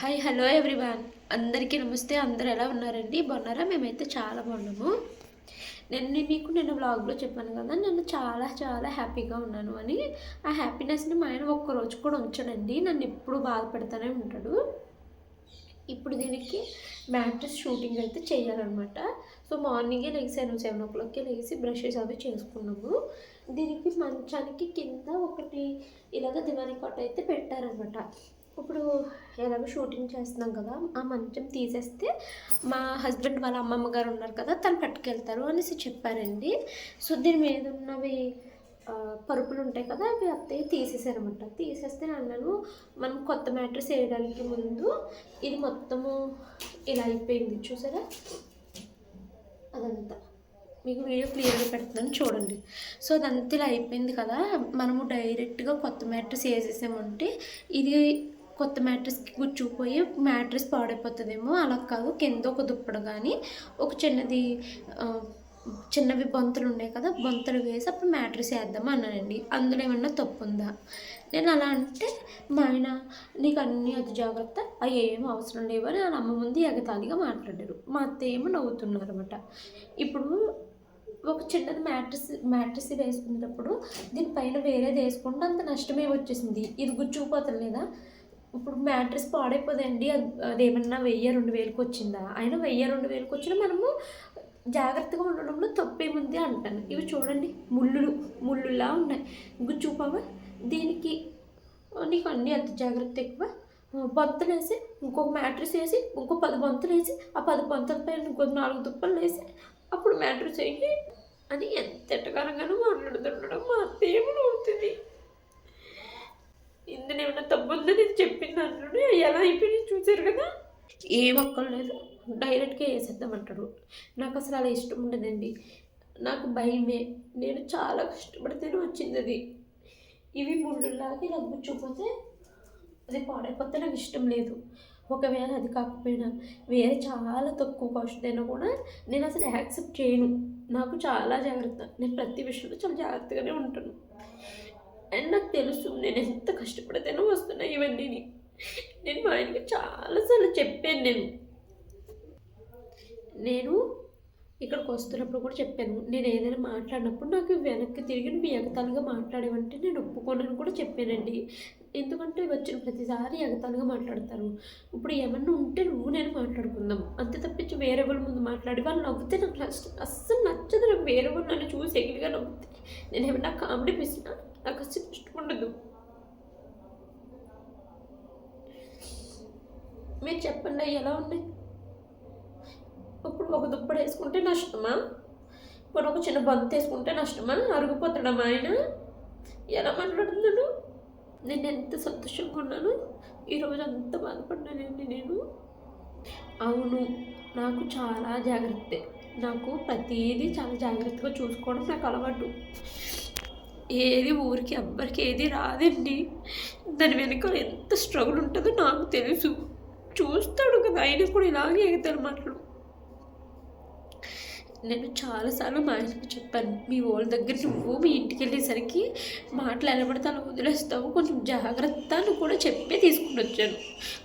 Hi hello everyone అందరికీ నమస్తే. అందరు ఎలా ఉన్నారండి? బాగున్నారా? మేమైతే చాలా బాగున్నాము. నేను మీకు నేను వ్లాగ్లో చెప్పాను కదా నేను చాలా చాలా హ్యాపీగా ఉన్నాను అని. ఆ హ్యాపీనెస్ని మా ఆయన ఒక్కరోజు కూడా ఉంచడండి. నన్ను ఎప్పుడు బాధపెడతానే ఉంటాడు. ఇప్పుడు దీనికి మ్యాట్రస్ షూటింగ్ అయితే చేయాలన్నమాట. సో మార్నింగే లెగిసాను సెవెన్ ఓ క్లాక్కి లెగిసి బ్రషెస్ అవి చేసుకున్నాము. దీనికి మంచానికి కింద ఒకటి ఇలాగ దివానీ కట్ అయితే పెట్టారనమాట ఇప్పుడు ఎలాగో షూటింగ్ చేస్తున్నాం కదా ఆ మంచం తీసేస్తే మా హస్బెండ్ వాళ్ళ అమ్మమ్మ గారు ఉన్నారు కదా తను పట్టుకెళ్తారు అనేసి చెప్పారండి. సో దీని మీద ఉన్నవి పరుపులు ఉంటాయి కదా అవి అత్తయ్య తీసేసారనమాట తీసేస్తే అన్నాను మనం కొత్త మ్యాట్రస్ వేయడానికి ముందు ఇది మొత్తము ఇలా అయిపోయింది. చూసారా? అదంతా. మీకు వీడియో క్లియర్గా పెడుతున్నాను చూడండి. సో అదంతా ఇలా అయిపోయింది కదా మనము డైరెక్ట్గా కొత్త మ్యాట్రస్ వేసేసామంటే ఇది కొత్త మ్యాట్రెస్కి గుచ్చుకుపోయి మ్యాట్రెస్ పాడైపోతుందేమో అలా కాదు. కింద ఒక దుప్పడు కానీ ఒక చిన్నది చిన్నవి బొంతలు ఉన్నాయి కదా బొంతలు వేసి అప్పుడు మ్యాట్రెస్ వేద్దాం అన్నానండి. అందులో ఏమన్నా తప్పు ఉందా నేను అలా అంటే మా ఆయన నీకు అన్నీ అది జాగ్రత్త అవి ఏం అవసరం లేవు అని వాళ్ళ అమ్మ ముందు ఎగతాళిగా మాట్లాడారు. మా అత్త ఏమో నవ్వుతున్నారు అనమాట ఇప్పుడు ఒక చిన్నది మ్యాట్రిస్ మ్యాట్రిస్ వేసుకునేటప్పుడు దీనిపైన వేరేది వేసుకుంటే అంత నష్టమే వచ్చేసింది. ఇది గుచ్చుకుపోతుంది లేదా? ఇప్పుడు మ్యాట్రెస్ పాడైపోదండి. అది ఏమన్నా వెయ్యి రెండు వేలకు వచ్చిందా? అయినా వెయ్యి రెండు వేలకు వచ్చినా మనము జాగ్రత్తగా ఉండడంలో తప్పేముంది అంటాను. ఇవి చూడండి. ముళ్ళులు ముళ్ళులా ఉన్నాయి. గుచ్చుకుపోవా దీనికి నీకు అన్నీ అంత జాగ్రత్త ఎక్కువ. బొంతలు వేసి ఇంకొక మ్యాట్రిస్ వేసి ఇంకో పది బొంతలు వేసి ఆ పది బొంతల పైన ఇంకో నాలుగు దుప్పలు వేసి అప్పుడు మ్యాట్రిస్ వేయి అని ఎంత ఎట్టకారంగానూ మాట్లాడుతుండడం మా అత్తేమో అవుతుంది ఇందులో ఏమైనా తప్పు ఉందని నేను చెప్పింది అంటాడు ఎలా అయిపోయింది చూసారు కదా? ఏం అక్కర్లేదు. డైరెక్ట్గా వేసేద్దామంటాడు నాకు అసలు అలా ఇష్టం ఉండదండి. నాకు భయమే. నేను చాలా కష్టపడితేనే వచ్చింది అది. ఇవి ముళ్ళులాగే ఇలా గుచ్చుకుపోతే అది పాడైపోతే నాకు ఇష్టం లేదు. ఒకవేళ అది కాకపోయినా వేరే చాలా తక్కువ కాస్ట్ అయినా కూడా నేను అసలు యాక్సెప్ట్ చేయను. నాకు చాలా జాగ్రత్త. నేను ప్రతి విషయంలో చాలా జాగ్రత్తగానే ఉంటాను. అండ్ నాకు తెలుసు నేను ఎంత కష్టపడితేనో వస్తున్నాయి ఇవన్నీ నేను మా ఆయనకి చాలాసార్లు చెప్పాను నేను. నేను ఇక్కడికి వస్తున్నప్పుడు కూడా చెప్పాను. నేను ఏదైనా మాట్లాడినప్పుడు నాకు వెనక్కి తిరిగి నువ్వు ఎగతాలుగా మాట్లాడేవంటే నేను ఒప్పుకోనని కూడా చెప్పానండి. ఎందుకంటే వచ్చిన ప్రతిసారి ఎగతాలుగా మాట్లాడతారు. ఇప్పుడు ఏమన్నా ఉంటే నువ్వు నేను మాట్లాడుకుందాం. అంతే తప్పించి వేరే వాళ్ళ ముందు మాట్లాడి వాళ్ళు నవ్వుతే నాకు అస్సలు నచ్చదు. నాకు వేరే వాళ్ళు నన్ను చూసి ఎగిలిగా నవ్వుతే. నేను ఏమన్నా కామెడీ పిసినా నాకు అసలు ఇష్టం ఉండదు. మీరు చెప్పండి అవి ఎలా ఉన్నాయి? ఇప్పుడు ఒక దుప్పటి వేసుకుంటే నష్టమా? ఇప్పుడు ఒక చిన్న బంతు వేసుకుంటే నష్టమా? అరిగిపోతాడా మా ఆయన? ఎలా మాట్లాడుతున్నాడు? నేను ఎంత సంతోషంగా ఉన్నాను. ఈరోజు అంత బాధపడ్డానండి నేను. అవును నాకు చాలా జాగ్రత్త. నాకు ప్రతిదీ చాలా జాగ్రత్తగా చూసుకోవడం నాకు అలవాటు. ఏది ఊరికి అబ్బరికి ఏది రాదండి. దాని వెనుక ఎంత స్ట్రగుల్ ఉంటుందో నాకు తెలుసు. చూస్తాడు కదా ఆయన కూడా ఇలాగే ఎగతాడు మాటలు నేను చాలాసార్లు మా ఆయనకి చెప్పాను మీ వాళ్ళ దగ్గర నువ్వు మీ ఇంటికి వెళ్ళేసరికి మాటలు ఎలా అలా వదిలేస్తావు కొంచెం జాగ్రత్త అని కూడా చెప్పే తీసుకుని వచ్చాను.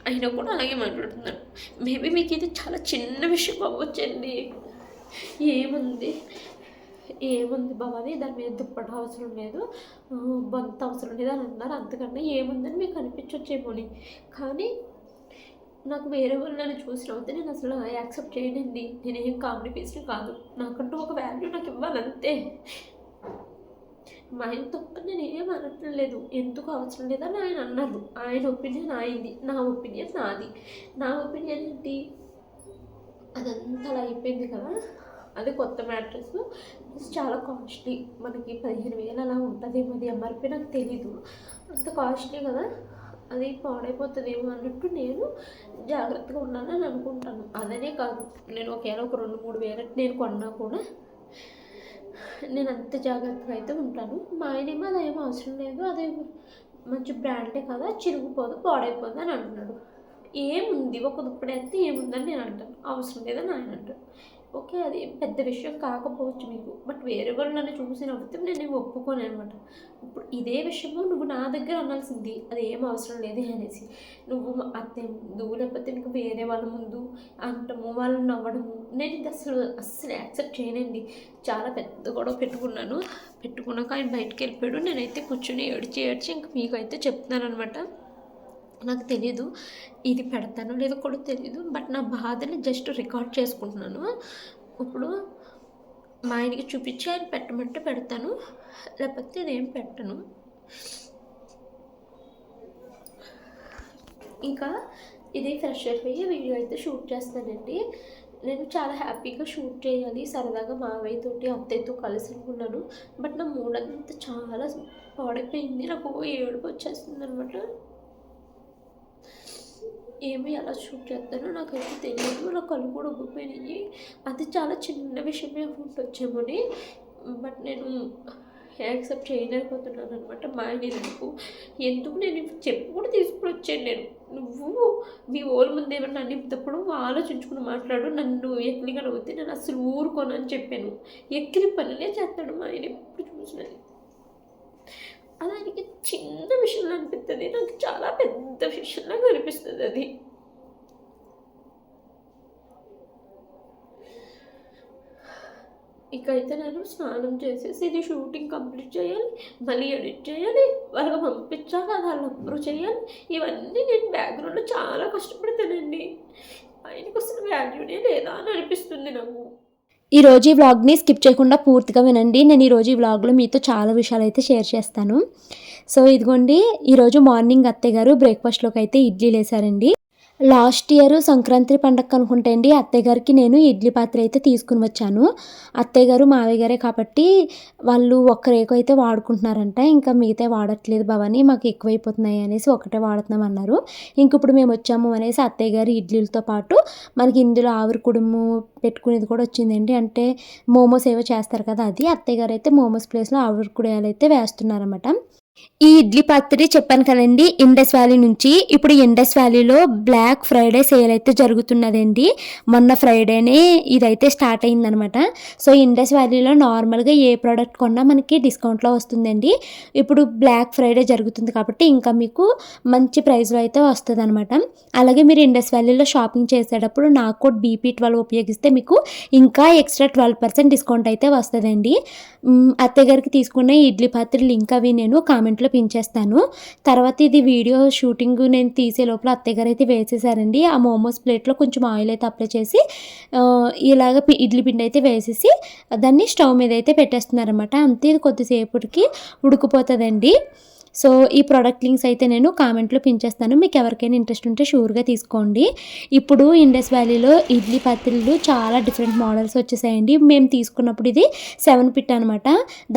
ఆయన కూడా అలాగే మాట్లాడుతున్నాను మేబీ మీకు ఇది చాలా చిన్న విషయం అవ్వచ్చండి. ఏముంది? ఏముంది భవాని దాని మీద దుప్పటి అవసరం లేదు. ఆ, బంత అవసరం లేదు అని అన్నారు. అంతకన్నా ఏముందని మీకు అనిపించొచ్చేమోని. కానీ నాకు వేరే వాళ్ళు నన్ను చూసినవుతే నేను అసలు యాక్సెప్ట్ చేయనండి. నేను ఏం కామెడీ పీస్ని కాదు. నాకంటూ ఒక వాల్యూ నాకు ఇవ్వాలంతే. మా ఆయన తప్ప నేను ఏం అనటం లేదు ఎందుకు అవసరం లేదని ఆయన అన్నారు. ఆయన ఒపీనియన్ ఆయనది నా ఒపీనియన్ నాది. నా ఒపీనియన్ ఏంటి? అదంతా అలా అయిపోయింది కదా? అది కొత్త మ్యాట్రెస్. చాలా కాస్ట్లీ మనకి పదిహేను వేలు అలా ఉంటుంది అది ఎంఆర్పీ నాకు తెలీదు. అంత కాస్ట్లీ కదా. అది పాడైపోతుందేమో అన్నట్టు నేను జాగ్రత్తగా ఉన్నానని అనుకుంటాను. అదనే కాదు. నేను ఒకవేళ ఒక రెండు మూడు వేలు నేను కొన్నా కూడా నేను అంత జాగ్రత్తగా అయితే ఉంటాను. మా ఆయనేమో అది ఏమో అవసరం లేదు. అదే మంచి బ్రాండే కదా. చిరిగిపోదు పాడైపోదు అని అంటున్నాడు. ఏముంది? ఒక దుప్పటి వేస్తే ఏముందని నేను అంటాను. అవసరం లేదని ఆయన అంటాడు. ఓకే అది పెద్ద విషయం కాకపోవచ్చు మీకు. బట్ వేరే వాళ్ళు నన్ను చూసి నవ్వుతే నేను ఒప్పుకోను అనమాట ఇప్పుడు ఇదే విషయము నువ్వు నా దగ్గర అనాల్సింది. అది ఏం అవసరం లేదు అనేసి. నువ్వు అత్తే ముందు లేకపోతే నీకు వేరే వాళ్ళ ముందు అంటము వాళ్ళని నవ్వడము నేను ఇది అసలు అస్సలు యాక్సెప్ట్ చేయనండి. చాలా పెద్ద గొడవ పెట్టుకున్నాను. పెట్టుకున్నాక ఆయన బయటకు వెళ్ళిపోయాడు. నేనైతే కూర్చొని ఏడ్చి ఏడ్చి ఇంక మీకు అయితే చెప్తున్నాను అనమాట నాకు తెలీదు. ఇది పెడతానో లేదో కూడా తెలీదు. బట్ నా బాధని జస్ట్ రికార్డ్ చేసుకుంటున్నాను. ఇప్పుడు మా ఆయనకి చూపించి ఆయన పెట్టమంటే పెడతాను. లేకపోతే నేనేం పెట్టను. ఇంకా ఇది ఫ్రెష్ అయిపోయి వీడియో అయితే షూట్ చేస్తానండి. నేను చాలా హ్యాపీగా షూట్ చేయాలి. సరదాగా మావయ్యతోటి అత్తయ్యతో కలిసి అనుకున్నాను బట్ నా మూడంతా చాలా పాడైపోయింది నాకు ఏడుపు వచ్చేస్తుంది అనమాట ఏమి ఎలా షూట్ చేస్తానో నాకైతే తెలియదు నా కళ్ళు కూడా ఉబ్బిపోయినాయి అది చాలా చిన్న విషయమే ఉండొచ్చేమోని బట్ నేను యాక్సెప్ట్ చేయలేకపోతున్నాను అనమాట మా ఆయన ఎందుకు? ఎందుకు నేను చెప్పు కూడా తీసుకుని వచ్చాను నేను. నువ్వు మీ ఓళ్ళ ముందు ఏమన్నా అనిపినప్పుడు ఆలోచించుకుని మాట్లాడు. నన్ను ఎక్కిలిగా నవ్వుతే నేను అసలు ఊరుకోనని చెప్పాను. ఎక్కిలి పనులే చేస్తాడు మా ఆయన ఎప్పుడు చూసినది అది ఆయనకి చిన్న విషయంలో అనిపిస్తుంది నాకు చాలా పెద్ద విషయంలో అనిపిస్తుంది అది. ఇకైతే నేను స్నానం చేసేసి ఇది షూటింగ్ కంప్లీట్ చేయాలి మళ్ళీ ఎడిట్ చేయాలి వాళ్ళకి పంపించాక అది వాళ్ళు అప్రూవ్ చేయాలి. ఇవన్నీ నేను బ్యాక్గ్రౌండ్లో చాలా కష్టపడతానండి. ఆయనకు అసలు వాల్యూనే లేదా అని అనిపిస్తుంది నాకు. ఈ రోజు ఈ వ్లాగ్ని స్కిప్ చేయకుండా పూర్తిగా వినండి. నేను ఈరోజు ఈ వ్లాగ్లో మీతో చాలా విషయాలు అయితే షేర్ చేస్తాను. సో ఇదిగోండి ఈరోజు మార్నింగ్ అత్తయ్య గారు బ్రేక్ఫాస్ట్లోకి అయితే ఇడ్లీ వేశారండి లాస్ట్ ఇయర్ సంక్రాంతి పండగ అనుకుంటే అండి అత్తయ్య గారికి నేను ఇడ్లీ పాత్ర అయితే తీసుకుని వచ్చాను. అత్తయ్య గారు మావయ్య గారే కాబట్టి వాళ్ళు ఒక్క రేకు అయితే వాడుకుంటున్నారంట. ఇంకా మిగతా వాడట్లేదు భవని మాకు ఎక్కువైపోతున్నాయి అనేసి ఒకటే వాడుతున్నాం అన్నారు. ఇంక ఇప్పుడు మేము వచ్చాము అనేసి అత్తయ్య గారు ఇడ్లీలతో పాటు మనకి ఇందులో ఆవిరి కుడుము పెట్టుకునేది కూడా వచ్చిందండి. అంటే మోమోస్ ఏవో చేస్తారు కదా అది. అత్తయ్య గారు అయితే మోమోస్ ప్లేస్లో ఆవిరి కుడియాలు అయితే వేస్తున్నారన్నమాట. ఈ ఇడ్లీ పచ్చడి చెప్పాను కదండి ఇండస్ వ్యాలీ నుంచి. ఇప్పుడు ఇండస్ వ్యాలీలో బ్లాక్ ఫ్రైడే సేల్ అయితే జరుగుతున్నదండి. మొన్న ఫ్రైడేనే ఇదైతే స్టార్ట్ అయిందనమాట. సో ఇండస్ వ్యాలీలో నార్మల్గా ఏ ప్రోడక్ట్ కొన్నా మనకి డిస్కౌంట్లో వస్తుందండి. ఇప్పుడు బ్లాక్ ఫ్రైడే జరుగుతుంది కాబట్టి ఇంకా మీకు మంచి ప్రైస్లో అయితే వస్తుంది అనమాట అలాగే మీరు ఇండస్ వ్యాలీలో షాపింగ్ చేసేటప్పుడు నా కోడ్ బీపీ ట్వెల్వ్ ఉపయోగిస్తే మీకు ఇంకా ఎక్స్ట్రా ట్వెల్వ్ పర్సెంట్ డిస్కౌంట్ అయితే వస్తుందండి. అత్తయ్య గారికి తీసుకున్న ఈ ఇడ్లీ పాత్ర లింక్ అవి నేను కామెంట్లో పించేస్తాను. తర్వాత ఇది వీడియో షూటింగ్ నేను తీసే లోపల అత్తయ్య గారు అయితే వేసేసారండి. ఆ మోమోస్ ప్లేట్లో కొంచెం ఆయిల్ అయితే అప్లై చేసి ఇలాగ ఇడ్లీ పిండి అయితే వేసేసి దాన్ని స్టవ్ మీద అయితే పెట్టేస్తున్నారనమాట అంతే ఇది కొద్దిసేపటికి ఉడికిపోతుందండి. సో ఈ ప్రోడక్ట్ లింక్స్ అయితే నేను కామెంట్లో పెంచేస్తాను మీకు ఎవరికైనా ఇంట్రెస్ట్ ఉంటే షూర్గా తీసుకోండి. ఇప్పుడు ఇండస్ వ్యాలీలో ఇడ్లీ పత్రిలు చాలా డిఫరెంట్ మోడల్స్ వచ్చేసాయండి. మేము తీసుకున్నప్పుడు ఇది సెవెన్ పిట్ అనమాట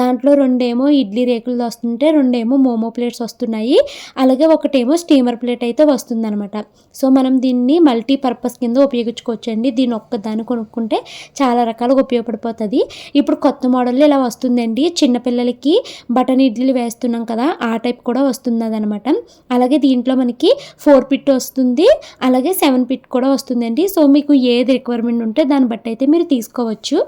దాంట్లో రెండేమో ఇడ్లీ రేకులు వస్తుంటే రెండేమో మోమో ప్లేట్స్ వస్తున్నాయి. అలాగే ఒకటేమో స్టీమర్ ప్లేట్ అయితే వస్తుందనమాట సో మనం దీన్ని మల్టీ పర్పస్ కింద ఉపయోగించుకోవచ్చండి. దీన్ని ఒక్కదాన్ని కొనుక్కుంటే చాలా రకాలుగా ఉపయోగపడిపోతుంది. ఇప్పుడు కొత్త మోడల్ ఇలా వస్తుందండి. చిన్నపిల్లలకి బటన్ ఇడ్లీలు వేస్తున్నాం కదా ఆ టైప్ కూడా వస్తుంది అనమాట అలాగే దీంట్లో మనకి ఫోర్ పిట్ వస్తుంది అలాగే సెవెన్ పిట్ కూడా వస్తుందండి. సో మీకు ఏది రిక్వైర్మెంట్ ఉంటే దాన్ని బట్టి అయితే మీరు తీసుకోవచ్చు.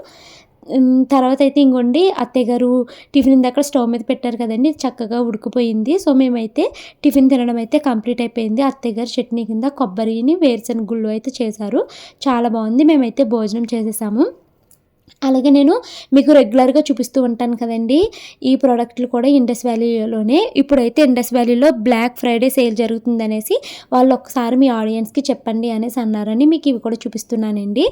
తర్వాత అయితే ఇంకోండి అత్తయ్య గారు టిఫిన్ ఇందాక స్టవ్ మీద పెట్టారు కదండి చక్కగా ఉడికిపోయింది. సో మేమైతే టిఫిన్ తినడం అయితే కంప్లీట్ అయిపోయింది. అత్తయ్య గారు చట్నీ కింద కొబ్బరిని వేరుశనగ గుళ్ళు అయితే చేశారు. చాలా బాగుంది మేమైతే భోజనం చేసేసాము. అలాగే నేను మీకు రెగ్యులర్గా చూపిస్తూ ఉంటాను కదండి. ఈ ప్రోడక్ట్లు కూడా ఇండస్ వ్యాలీలోనే ఇప్పుడైతే ఇండస్ వ్యాలీలో బ్లాక్ ఫ్రైడే సేల్ జరుగుతుందనేసి వాళ్ళు ఒకసారి మీ ఆడియన్స్కి చెప్పండి అనేసి అన్నారని మీకు ఇవి కూడా చూపిస్తున్నానండి.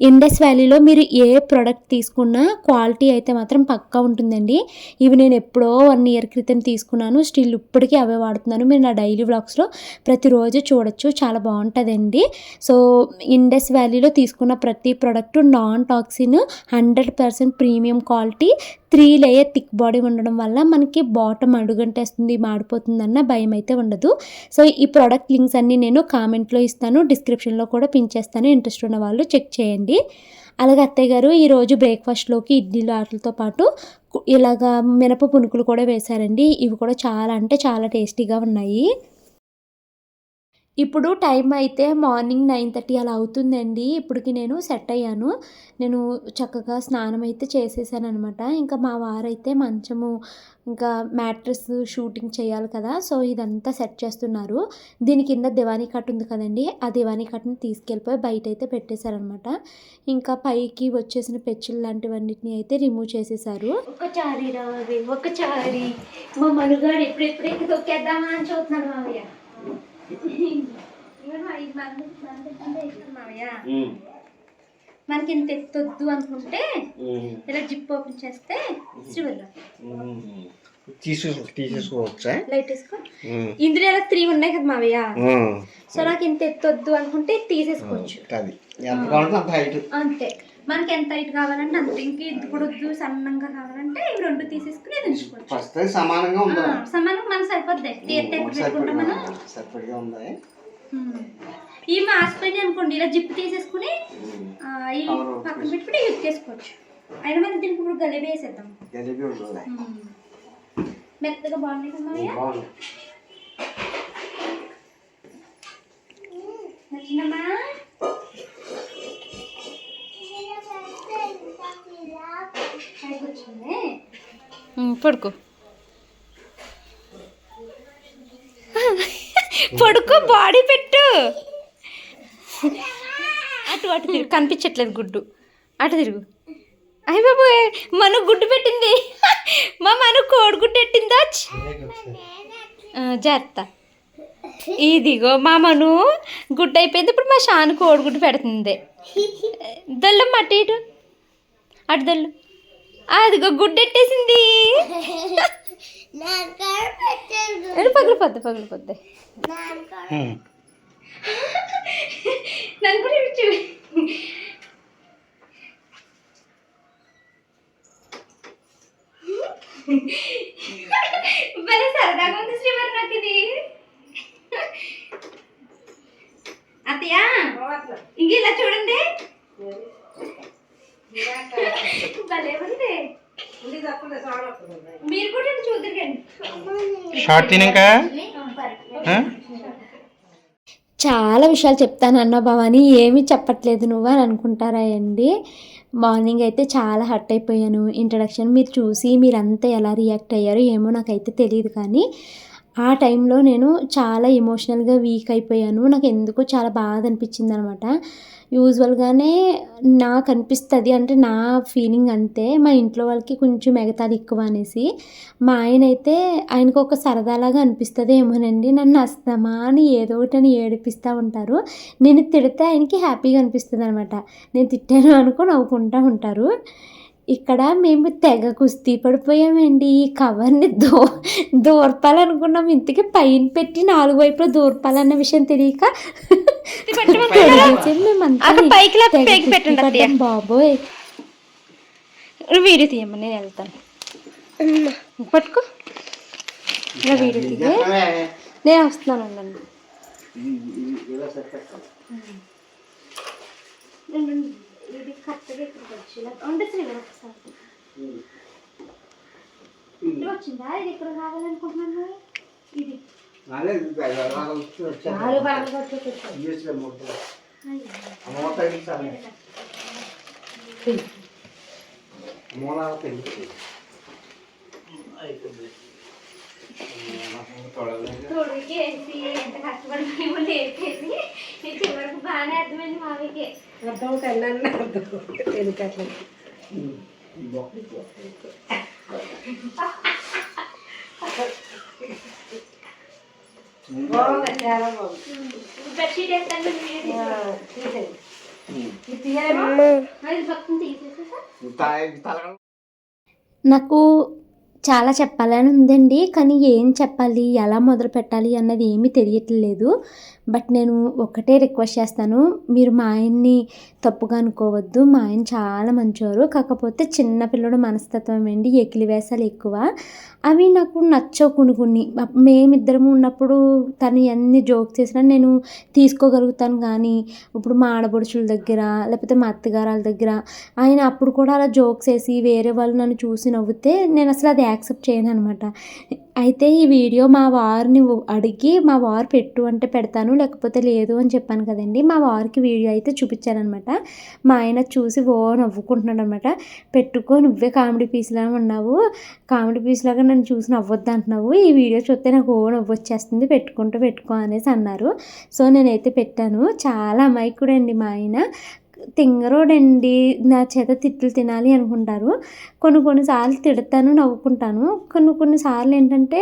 ఇండస్ వ్యాలీలో మీరు ఏ ప్రోడక్ట్ తీసుకున్నా క్వాలిటీ అయితే మాత్రం పక్కా ఉంటుందండి. ఇవి నేను ఎప్పుడో వన్ ఇయర్ క్రితం తీసుకున్నాను. స్టిల్ ఇప్పటికీ అవే వాడుతున్నాను. మీరు నా డైలీ వ్లాగ్స్లో ప్రతిరోజు చూడొచ్చు. చాలా బాగుంటుందండి. సో ఇండస్ వ్యాలీలో తీసుకున్న ప్రతి product non toxin hundred percent premium quality three layer thick body ఉండడం వల్ల మనకి బాటమ్ అడుగంటేస్తుంది మాడిపోతుందన్న భయం అయితే ఉండదు. సో ఈ ప్రోడక్ట్ లింక్స్ అన్నీ నేను కామెంట్లో ఇస్తాను డిస్క్రిప్షన్లో కూడా పిన్ చేస్తాను ఇంట్రెస్ట్ ఉన్న వాళ్ళు చెక్ చేయండి. అలాగే అత్తయ్య గారు ఈరోజు బ్రేక్ఫాస్ట్లోకి ఇడ్లీలు వాటితో పాటు ఇలాగా మినప పునుకులు కూడా వేశారండి. ఇవి కూడా చాలా అంటే చాలా టేస్టీగా ఉన్నాయి. ఇప్పుడు టైం అయితే మార్నింగ్ నైన్ థర్టీ అలా అవుతుందండి. ఇప్పటికి నేను సెట్ అయ్యాను. నేను చక్కగా స్నానం అయితే చేసేసాను అనమాట ఇంకా మా వారైతే మంచము ఇంకా మ్యాట్రెస్ షూటింగ్ చేయాలి కదా సో ఇదంతా సెట్ చేస్తున్నారు. దీని కింద దివానీ కట్ ఉంది కదండి ఆ దివానీ కట్ని తీసుకెళ్ళిపోయి బయట అయితే పెట్టేశారనమాట ఇంకా పైకి వచ్చేసిన పెచ్చులు లాంటివన్నిటిని అయితే రిమూవ్ చేసేసారు. ఒక చారి మా మనుగాడు ఎప్పుడెప్పుడైతే తొక్కేద్దామా అని చూస్తున్నాడు మనకి ఇంత ఎత్తొద్దు అనుకుంటే ఇలా జిప్ ఓపెన్ చేస్తే తీసేసుకో తీసేసుకోవచ్చా? లైట్ వేసుకో. ఇందులో ఇలా త్రీ ఉన్నాయి కదా మావయ్య. సో నాకు ఇంత ఎత్తొద్దు అనుకుంటే తీసేసుకోవచ్చు. అది. ఎంత కావాలంటే అంత హైట్. అంతే. మనకి ఎంత హైట్ కావాలంటే అంత. ఇంక వద్దు సన్నంగా కావాలంటే ఇవి రెండు తీసేసుకుని ఉంచుకోవచ్చు. ఫస్ట్ అది సమానంగా ఉందా ఆ, సమానం మనకు సరిపోద్ది. ఎక్కడ పెట్టుకుంటాం మనం? సరిపడిగా ఉందా ఉమ్. ఈ మాసిపోయింది అనుకోండి ఇలా జిప్ తీసేసుకుని ఆ, ఈ. పక్కన పెట్టుకుని యూజ్ చేసుకోవచ్చు. అయినా మనం దీనికి ఇప్పుడు గలిబి వేసేద్దాం. మెత్తగా బాగున్నాయి కదా నచ్చిందమ్మా పడుకో. పడుకో బాడీ పెట్టు. అటు అటు తిరుగు. కనిపించట్లేదు గుడ్డు. అటు తిరుగు. అయ్య బాబు మను గుడ్డు పెట్టింది. మా మను కోడిగుడ్డు పెట్టిందా? జాగ్రత్త. ఇదిగో మా మను గుడ్డు అయిపోయింది. ఇప్పుడు మా షాను కోడిగుడ్డు పెడుతుంది. దళ్ళం అటు ఇటు. అటు దళ్ళు అదిగో గుడ్డు ఎట్టేసింది పగిలిపోద్ది పగిలిపోద్ది నన్ను కూడా ఇవి చూ భలే సరదాగా ఉంది శ్రీవారి నాకు ఇది. అత్తయ్య ఇంక ఇలా చూడండి. మీరు కూడా చూద్దరు షార్ట్ తినాక చాలా విషయాలు చెప్తాను అన్న భవాని. ఏమీ చెప్పట్లేదు నువ్వు అని అనుకుంటారా అండి? మార్నింగ్ అయితే చాలా హర్ట్ అయిపోయాను. ఇంట్రడక్షన్ మీరు చూసి మీరంతా ఎలా రియాక్ట్ అయ్యారో ఏమో నాకైతే తెలియదు కానీ ఆ టైంలో నేను చాలా ఎమోషనల్గా వీక్ అయిపోయాను. నాకు ఎందుకో చాలా బాధ అనిపించింది అనమాట యూజువల్గానే నాకు అనిపిస్తుంది అంటే నా ఫీలింగ్ అంతే. మా ఇంట్లో వాళ్ళకి కొంచెం ఎగతాళి ఎక్కువ అనేసి మా ఆయన అయితే ఆయనకు ఒక సరదాలాగా అనిపిస్తుంది. ఏమోనండి నన్ను అస్తమా అని ఏదో ఒకటి అని ఏడిపిస్తూ ఉంటారు. నేను తిడితే ఆయనకి హ్యాపీగా అనిపిస్తుంది అనమాట నేను తిట్టాను అనుకో నవ్వుకుంటూ ఉంటారు. ఇక్కడ మేము తెగ కుస్తీ పడిపోయామండి ఈ కవర్ని దో దూర్పాలనుకున్నాం ఇంతకీ పైన పెట్టి నాలుగు వైపులా దూర్పాలన్న విషయం తెలియక మేమంతా బాబోయ్ వీడియో తీయమ్మ నేను వెళ్తాను పట్టుకో ఇలా వీడియో తీయ నేను వస్తున్నాను ఉండండి ఇది కరెక్ట్గా ఇక్కడికి వచ్చి ఇలా ఉండొచ్చు ఇలా ఒకసారి ఇక్కడ వచ్చిందా. ఇది ఇక్కడ కావాలనుకుంటున్నాను ఇది మూలాలు పెళ్ళి తొడిగి వేసి ఎంత కష్టపడి మేము లేపేసి ఈ చివరికి బాగానే అర్థమైంది మావికి బెడ్షీట్ వేస్తాను ఇది తీయాలేమో అది పక్కన తీసేసా నాకు చాలా చెప్పాలని ఉందండి కానీ ఏం చెప్పాలి ఎలా మొదలు పెట్టాలి అన్నది ఏమీ తెలియట్లేదు. బట్ నేను ఒకటే రిక్వెస్ట్ చేస్తాను మీరు మా ఆయన్ని తప్పుగా అనుకోవద్దు మా ఆయన చాలా మంచివారు కాకపోతే చిన్నపిల్లడు మనస్తత్వం అండి ఎకిలి వేసాలు ఎక్కువ. అవి నాకు నచ్చవు కొన్ని కొన్ని మేమిద్దరము ఉన్నప్పుడు తను ఎన్ని జోక్స్ చేసినా నేను తీసుకోగలుగుతాను కానీ ఇప్పుడు మా ఆడబడుచుల దగ్గర లేకపోతే మా అత్తగారాల దగ్గర ఆయన అప్పుడు కూడా అలా జోక్స్ వేసి వేరే వాళ్ళు నన్ను చూసి నవ్వితే నేను అసలు అది యాక్సెప్ట్ చేయను అనమాట అయితే ఈ వీడియో మా వారిని అడిగి మా వారు పెట్టు అంటే పెడతాను లేకపోతే లేదు అని చెప్పాను కదండి. మా వారికి వీడియో అయితే చూపించానమాట మా ఆయన చూసి ఓ నవ్వుకుంటున్నాడు అనమాట పెట్టుకో నువ్వే కామెడీ పీస్లా ఉన్నావు. కామెడీ పీస్లాగా నన్ను చూసి నవ్వొద్దు అంటున్నావు. ఈ వీడియో చూస్తే నాకు ఓ నవ్వు వచ్చేస్తుంది. పెట్టుకుంటూ పెట్టుకో అనేసి అన్నారు. సో నేనైతే పెట్టాను. చాలా అమాయకుడు అండి మా ఆయన. తింగరోడండి నా చేత తిట్లు తినాలి అనుకుంటారు. కొన్ని కొన్నిసార్లు తిడతాను నవ్వుకుంటాను. కొన్ని కొన్నిసార్లు ఏంటంటే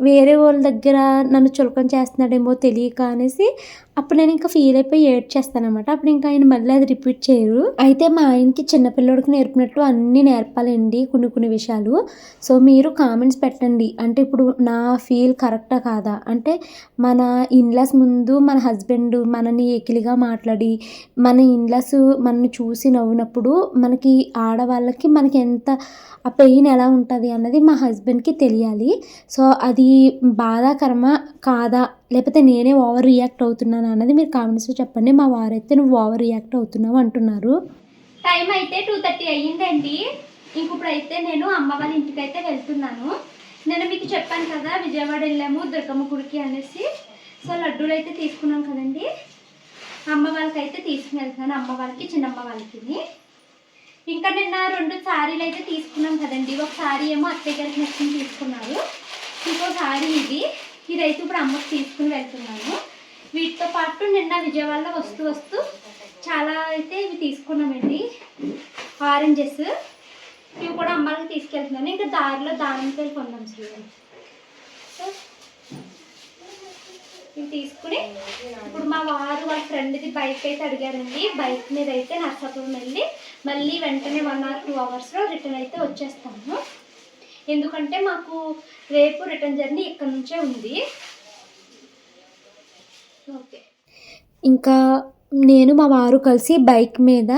వేరే వాళ్ళ దగ్గర నన్ను చులకం చేస్తున్నాడేమో తెలియక అనేసి అప్పుడు నేను ఇంకా ఫీల్ అయిపోయి ఏడ్చేస్తానమాట అప్పుడు ఇంకా ఆయన మళ్ళీ అది రిపీట్ చేయరు. అయితే మా ఆయనకి చిన్నపిల్లడికి నేర్పినట్టు అన్నీ నేర్పాలండి కొన్ని కొన్ని విషయాలు. సో మీరు కామెంట్స్ పెట్టండి. అంటే ఇప్పుడు నా ఫీల్ కరెక్టా కాదా? అంటే మన ఇన్లాస్ ముందు మన హస్బెండ్ మనని ఎకిలిగా మాట్లాడి మన ఇన్లాస్ మనని చూసి నవ్వినప్పుడు మనకి ఆడవాళ్ళకి మనకి ఎంత ఆ పెయిన్ ఎలా ఉంటుంది అన్నది మా హస్బెండ్కి తెలియాలి. సో అది బాధాకరమా? కాదా? లేకపోతే నేనే ఓవర్ రియాక్ట్ అవుతున్నాను అన్నది మీరు కామెంట్స్లో చెప్పండి. మా వారైతే నువ్వు ఓవర్ రియాక్ట్ అవుతున్నావు అంటున్నారు. టైం అయితే టూ థర్టీ అయ్యిందండి. ఇంక ఇప్పుడైతే నేను అమ్మ వాళ్ళ ఇంటికి అయితే వెళ్తున్నాను. నేను మీకు చెప్పాను కదా విజయవాడ వెళ్ళాము దుర్గమ్మ గుడికి అనేసి. సో లడ్డూలు అయితే తీసుకున్నాం కదండి. అమ్మ అయితే తీసుకుని వెళ్తున్నాను అమ్మ వాళ్ళకి చిన్నమ్మ వాళ్ళకి ఇంకా నిన్న రెండు శారీలు అయితే తీసుకున్నాం కదండి. ఒక శారీ ఏమో అత్తయ్య గారికి నచ్చింది తీసుకున్నారు. ఇంకో శారీ ఇది. ఇదైతే ఇప్పుడు అమ్మకి తీసుకుని వెళ్తున్నాను వీటితో పాటు నిన్న విజయవాడలో వస్తూ వస్తూ చాలా అయితే ఇవి తీసుకున్నామండి. ఆరెంజెస్ ఇవి కూడా అమ్మాయికి తీసుకెళ్తున్నాను. ఇంకా దారిలో దానికాయలు కొన్నాం సార్ ఇవి తీసుకుని ఇప్పుడు మా వారు వాళ్ళ ఫ్రెండ్ది బైక్ అయితే అడిగారండి. బైక్ మీద అయితే నర్సాపురం వెళ్ళి మళ్ళీ వెంటనే వన్ అవర్ టూ అవర్స్లో రిటర్న్ అయితే వచ్చేస్తాము. ఎందుకంటే మాకు రేపు రిటర్న్ జర్నీ ఇక్కడ నుంచే ఉంది. ఓకే. ఇంకా నేను మా వారు కలిసి బైక్ మీద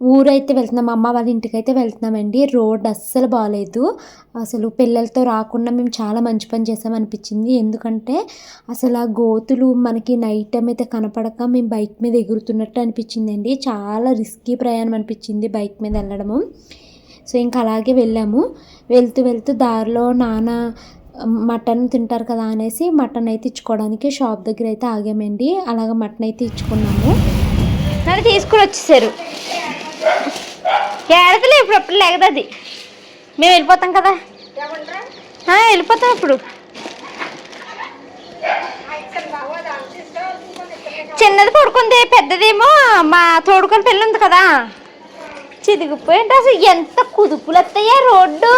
ఊరైతే వెళ్తున్నాం. అమ్మ వాళ్ళ ఇంటికి అయితే వెళ్తున్నామండి. రోడ్ అస్సలు బాగాలేదు అసలు పిల్లలతో రాకుండా మేము చాలా మంచి పని చేసాం అనిపించింది. ఎందుకంటే అసలు ఆ గోతులు మనకి నైట్ టైం అయితే కనపడక మేము బైక్ మీద ఎగురుతున్నట్టు అనిపించిందండి. చాలా రిస్కీ ప్రయాణం అనిపించింది బైక్ మీద వెళ్ళడము. సో ఇంకా అలాగే వెళ్ళాము. వెళ్తూ వెళ్తూ దారిలో నాన్న మటన్ తింటారు కదా అనేసి మటన్ అయితే ఇచ్చుకోవడానికి షాప్ దగ్గర అయితే ఆగామండి. అలాగ మటన్ అయితే ఇచ్చుకున్నాము. నన్ను తీసుకుని వచ్చేసారు. ఏడతలే ఇప్పుడు అప్పుడు లేగదది. మేము వెళ్ళిపోతాం కదా. వెళ్ళిపోతాం ఇప్పుడు. చిన్నది పడుకుంది పెద్దదేమో మా తోడుకొని పెళ్ళి ఉంది కదా. చిదిగిపోయింది అసలు ఎంత కుదుపులు వస్తాయా రోడ్డు?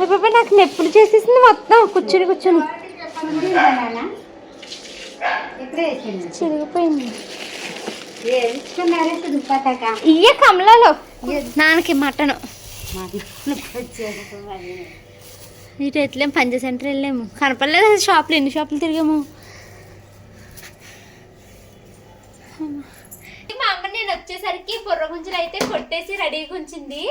అయిపోయి నాకు నొప్పులు చేసేసింది మొత్తం. కూర్చుని కూర్చుని. చిరిగిపోయింది ఇయ్య కమలాలో. నాన్నకి మటను. ఇటు ఎట్లేం పంచ సెంటర్ వెళ్ళాము కనపడలేదు అసలు షాపులు. ఎన్ని షాపులు తిరిగాము మా అమ్మ నేను వచ్చేసరికి బుర్ర గుంజులు అయితే కొట్టేసి రెడీగా ఉంచింది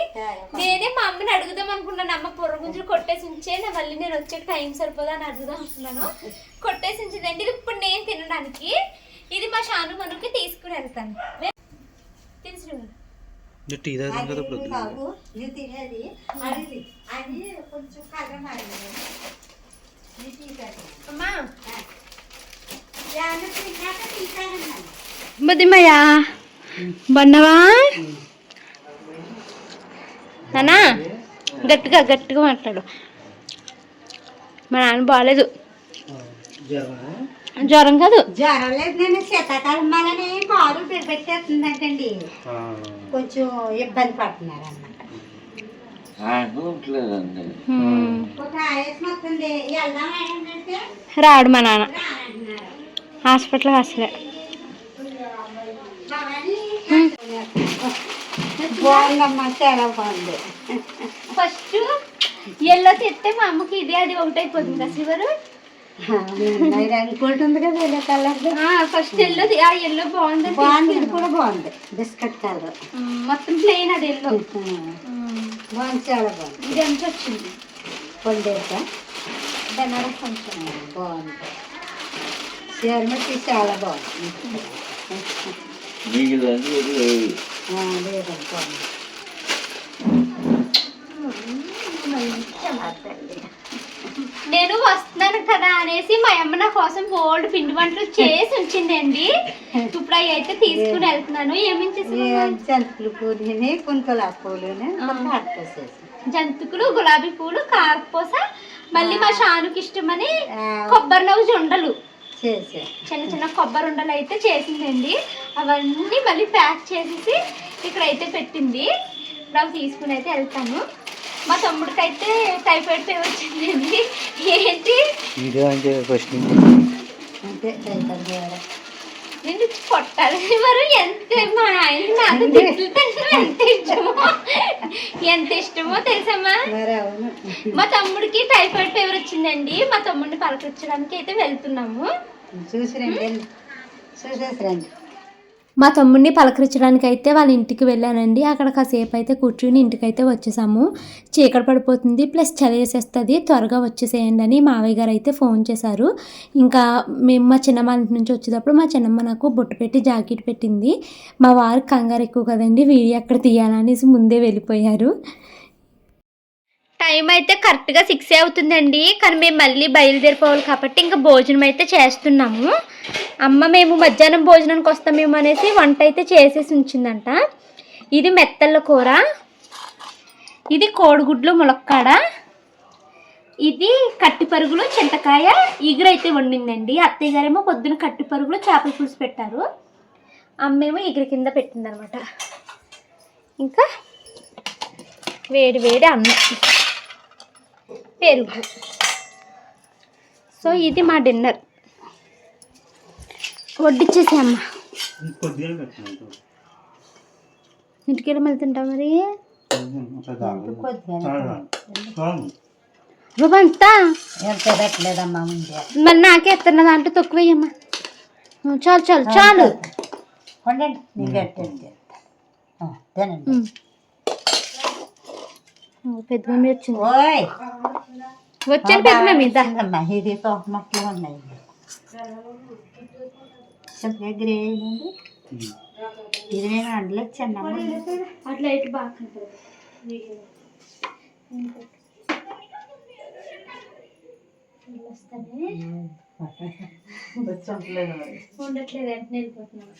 నేనే మా అమ్మని అడుగుదాం అనుకున్నాను. అమ్మ బుర్ర గుంజులు కొట్టేసి ఉంచే నా మళ్ళీ నేను వచ్చే టైం సరిపోదా అని అడుగుదాం అనుకున్నాను. కొట్టేసి ఉంచిందండి. ఇది ఇప్పుడు నేను తినడానికి ఇది మా షాను మనకి తీసుకుని వెళ్తాను. తెలుసు టీ తాగుతాం కదా ప్రొద్దున అమ్మా. బుద్ధిమయ్యా బన్నవా నానా గట్టిగా గట్టిగా మాట్లాడు. మా నాన్న బాగాలేదు జ్వరం కాదు? జ్వరం లేదు నేను శీతాకాలం వల్లనే కారు పెట్టేస్తుందంటండి. కొంచెం ఇబ్బంది పడుతున్నారు అన్నమాట ఒక ఆయాసం వస్తుంది. వెళ్దాం ఏంటంటే? రాడు మా నాన్న. హాస్పిటల్కి అసలే బాగుందమ్మా చాలా బాగుంది. ఫస్ట్ ఎల్లో తెస్తే మా అమ్మకి ఇది అది ఒకటి అయిపోతుంది కదా శివరు ఇంకోటి ఉంది కదా ఎల్లో కలర్ ఫస్ట్ ఎల్లో ఆ ఎల్లో బాగుంది బాగుంది ఇది కూడా బాగుంది బిస్కెట్ కలర్ మొత్తం ప్లెయిన్ అది ఎల్లో. బాగుంది చాలా బాగుంది. ఇది ఎంత వచ్చింది? పొందేసా బెనారస్ ఫంక్షన్. బాగుంది. చాలా బాగుంది. నేను వస్తున్నాను కదా అనేసి మా అమ్మ నా కోసం ఓల్డ్ పిండి వంటలు చేసి ఉంచిందండి. ఇప్పుడు అవి అయితే తీసుకుని వెళ్తున్నాను. ఏమేమి చేసాను పూలని పూలని జంతుకులు గులాబీ పూలు కారపూస మళ్ళీ మా షానుకి ఇష్టమని కొబ్బరి నవ్వు చేసే చిన్న చిన్న కొబ్బరి ఉండలు అయితే చేసిందండి. అవన్నీ మళ్ళీ ప్యాక్ చేసేసి ఇక్కడైతే పెట్టింది. ఇప్పుడు అవి తీసుకుని అయితే వెళ్తాను మా తమ్ముడికి అయితే టైఫాయిడ్ ఫీవర్ వచ్చిందండి. ఏంటి? అంటే ఫస్ట్ అంతే రైతులు చేయడం. నిన్ను కొట్టాలి మరి ఎంత మా ఆయన నాకు తిట్లుతుంటే ఎంత ఇష్టమో ఎంత ఇష్టమో తెలుసమ్మా మా తమ్ముడికి టైఫాయిడ్ ఫీవర్ వచ్చిందండి మా తమ్ముడిని పలకరించడానికి అయితే వెళ్తున్నాము చూసి రండి వెళ్ళి. చూసేసి రండి మా తమ్ముడిని పలకరించడానికి అయితే వాళ్ళ ఇంటికి వెళ్ళానండి. అక్కడ కాసేపు అయితే కూర్చుని ఇంటికైతే వచ్చేసాము. చీకటి పడిపోతుంది ప్లస్ చలిసేస్తుంది త్వరగా వచ్చేసేయండి అని మావయ్య గారు అయితే ఫోన్ చేశారు. ఇంకా మేము మా చిన్నమ్మ ఇంటి నుంచి వచ్చేటప్పుడు మా చిన్నమ్మ నాకు బొట్టు పెట్టి జాకెట్ పెట్టింది. మా వారు కంగారు ఎక్కువ కదండి వీడియో అక్కడ తీయాలనేసి ముందే వెళ్ళిపోయారు. టైం అయితే కరెక్ట్గా సిక్స్ అవుతుందండి. కానీ మేము మళ్ళీ బయలుదేరిపోవాలి కాబట్టి ఇంకా భోజనం అయితే చేస్తున్నాము. అమ్మ మేము మధ్యాహ్నం భోజనానికి వస్తామేమో అనేసి వంట అయితే చేసేసి ఉంచిందంట. ఇది మెత్తల కూర. ఇది కోడిగుడ్లు ములక్కాడ. ఇది కట్టిపరుగులు చింతకాయ. ఈగురైతే వండిందండి. అత్తయ్య గారేమో పొద్దున కట్టిపరుగులు చేపల పులుసు పెట్టారు. అమ్మేమో ఈగురు కింద పెట్టిందనమాట. ఇంకా వేడి వేడి అన్నం. పెరుగు. సో ఇది మా డిన్నర్. వడ్డిచ్చేసే అమ్మ కొద్దిగా పెట్టినట్టు. ఇంటికి వెళ్ళి మళ్ళీ తింటాం మరి? అంతా మరి నాకే ఎత్తన్న దాంట్లో తక్కువ వేయమ్మా చాలు చాలు చాలు. తినండి. పెద్ద మమ్మీ వచ్చింది ఓయ్ వచ్చాను పెద్ద మమ్మీ ఇద్దా అమ్మా ఇది తోక మొక్కలు ఉన్నాయి చెప్పే గ్రేయండి ఇది నేను అందులో చిన్నమ్మ అట్లా అయితే బాగా కనపడదు వస్తానే ఉండట్లేదు వెంటనే వెళ్ళిపోతున్నాను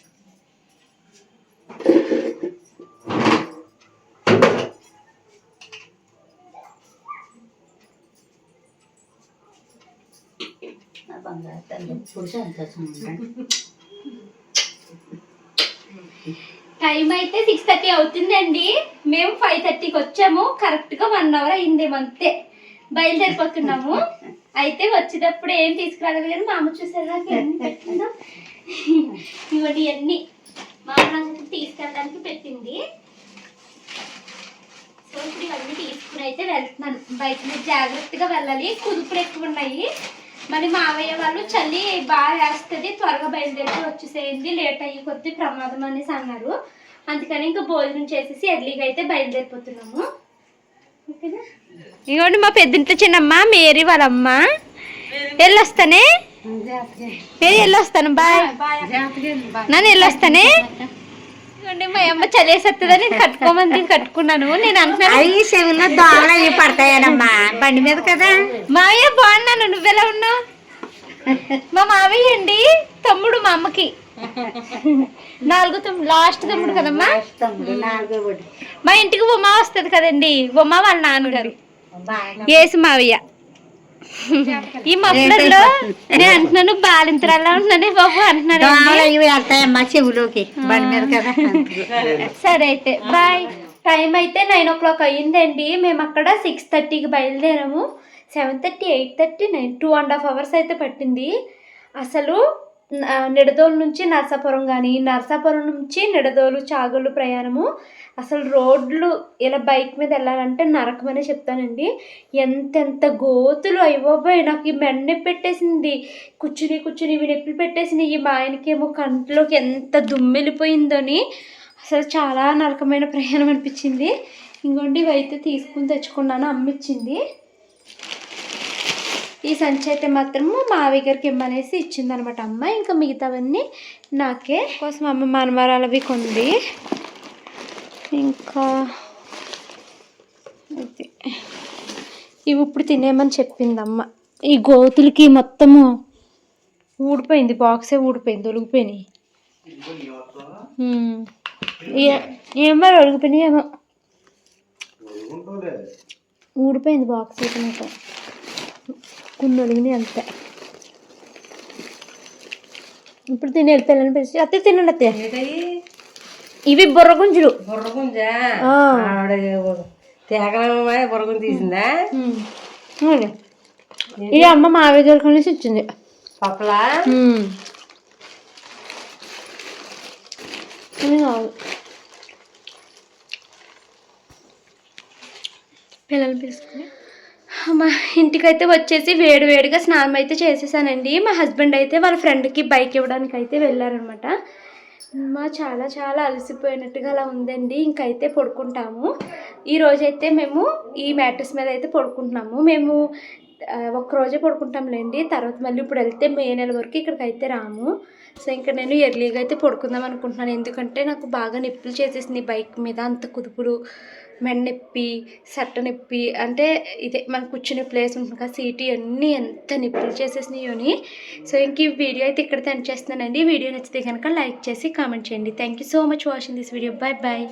టైం అయితే సిక్స్ థర్టీ అవుతుందండి. మేము ఫైవ్ థర్టీకి వచ్చాము. కరెక్ట్గా వన్ అవర్ అయింది అంతే బయలుదేరిపోతున్నాము. అయితే వచ్చేటప్పుడు ఏం తీసుకురాలేదు కానీ మా అమ్మ చూసారు ఎన్ని పెట్టిందో? ఇవన్నీ. అన్ని మా అమ్మ నాకు తీసుకెళ్ళడానికి పెట్టింది. సో ఇప్పుడు ఇవన్నీ తీసుకుని అయితే వెళ్తున్నాను. బయట మీద జాగ్రత్తగా వెళ్ళాలి. కుదుపులు ఎక్కువ ఉన్నాయి. మరి మావయ్య వాళ్ళు చలి బాగా వేస్తుంది త్వరగా బయలుదేరి వచ్చేసేయండి లేట్ అయ్యి కొద్ది ప్రమాదం అనేసి అన్నారు. అందుకని ఇంకా భోజనం చేసేసి ఎర్లీగా అయితే బయలుదేరిపోతున్నాము. ఓకేనా? ఇదిగోండి మా పెద్దింట్లో చిన్నమ్మ మేరీ వాళ్ళమ్మ. వెళ్ళొస్తానే? మేరీ వెళ్ళొస్తాను బాయ్. నన్ను వెళ్ళొస్తానే? ఇదిగోండి మా అమ్మ చలేసేస్తుందని నేను కట్టుకోమని కట్టుకున్నాను. నేను అంటున్నాను అవి చెవుల్లో దోమలు అవి పడతాయనమ్మా. బండి మీద కదా? మావయ్య బాగున్నాను. నువ్వెలా ఉన్నావు? మా మావయ్య అండి తమ్ముడు మా అమ్మకి. నాలుగు తమ్ముడు లాస్ట్ తమ్ముడు కదమ్మా? మా ఇంటికి ఉమా వస్తుంది కదండి. ఉమా వాళ్ళ నాన్నగారు. ఏసు మావయ్య. ఈ మఫ్లర్లో నేను అంటున్నాను బాలింతరాలా ఉంటున్నానే బాబు అంటున్నాను దోమలు అవి వెళ్తాయమ్మా చెవులోకి బండి మీద కదా. సరే అయితే బాయ్. టైం అయితే నైన్ ఓ క్లాక్ అయ్యిందండి. మేము అక్కడ సిక్స్ థర్టీకి బయలుదేరాము. Seven thirty eight thirty nine two and half hours అయితే పట్టింది. అసలు నిడదోలు నుంచి నరసాపురం కానీ నరసాపురం నుంచి నిడదోలు చాగోలు ప్రయాణము అసలు రోడ్లు ఇలా బైక్ మీద వెళ్ళాలంటే నరకమనే చెప్తానండి. ఎంతెంత గోతులు అయ్యోబోయ్ నాకు ఈ మెండ పెట్టేసింది. కూర్చుని కూర్చుని ఇవి నొప్పులు పెట్టేసినాయి. మా ఆయనకేమో కంట్లోకి ఎంత దుమ్మెళ్ళిపోయిందని అసలు చాలా నరకమైన ప్రయాణం అనిపించింది. ఇంకోండి ఇవైతే తీసుకుని తెచ్చుకున్నాను అమ్మిచ్చింది. ఈ సంచి అయితే మాత్రము మా గారికి ఇమ్మనేసి ఇచ్చిందనమాట అమ్మ. ఇంకా మిగతావన్నీ నాకే. కోసం అమ్మ మనమరాలవి కొంది ఇంకా ఇది. ఇవి ఇప్పుడు తినేయమని చెప్పింది అమ్మ ఈ గోతులకి మొత్తము ఊడిపోయింది బాక్సే ఊడిపోయింది ఒలిగిపోయినాయి ఏమో ఏ- ఒలిగిపోయినాయి ఏమో. ఊడిపోయింది బాక్స్ అయితే నాకు కొన్ని ఒలిగినాయి అంతే. ఇప్పుడు తిని వెళ్ళిపోయాలని పిలిచి. అత్తే తినండి అత్తే ఇవి బుర్ర గుంజులు. బుర్రగుంజా ఆ. ఆవిడ తేగలమ్మ బుర్రగుంజ తీసిందా. ఇది అమ్మ మావే దొరకనేసి ఇచ్చింది పప్పలా ఉమ్. ఇది కావాలి పిల్లలు పిలుచుకుని. మా ఇంటికైతే వచ్చేసి వేడి వేడిగా స్నానం అయితే చేసేసానండి. మా హస్బెండ్ అయితే వాళ్ళ ఫ్రెండ్కి బైక్ ఇవ్వడానికి అయితే వెళ్ళారనమాట మా చాలా చాలా అలసిపోయినట్టుగా అలా ఉందండి. ఇంకైతే పడుకుంటాము. ఈరోజైతే మేము ఈ మ్యాట్రస్ మీద అయితే పడుకుంటున్నాము. మేము ఒక్కరోజే ఒక్క రోజే పడుకుంటాంలేండి. తర్వాత మళ్ళీ ఇప్పుడు వెళ్తే మే నెల వరకు ఇక్కడికి అయితే రాము. సో ఇంకా నేను ఎర్లీగా అయితే పడుకుందాం అనుకుంటున్నాను. ఎందుకంటే నాకు బాగా నిప్పులు చేసేసింది బైక్ మీద. అంత కుదుపులు మెడనొప్పి సట్ట నొప్పి అంటే ఇదే మనం కూర్చునే ప్లేస్ ఉంటుంది కదా సీటీ అన్నీ ఎంత నొప్పులు చేసేసినాయోని సో ఇంక ఈ వీడియో అయితే ఇక్కడ ఎండ్ చేస్తున్నానండి వీడియో నచ్చితే కనుక లైక్ చేసి కామెంట్ చేయండి. Thank you so much watching this video bye bye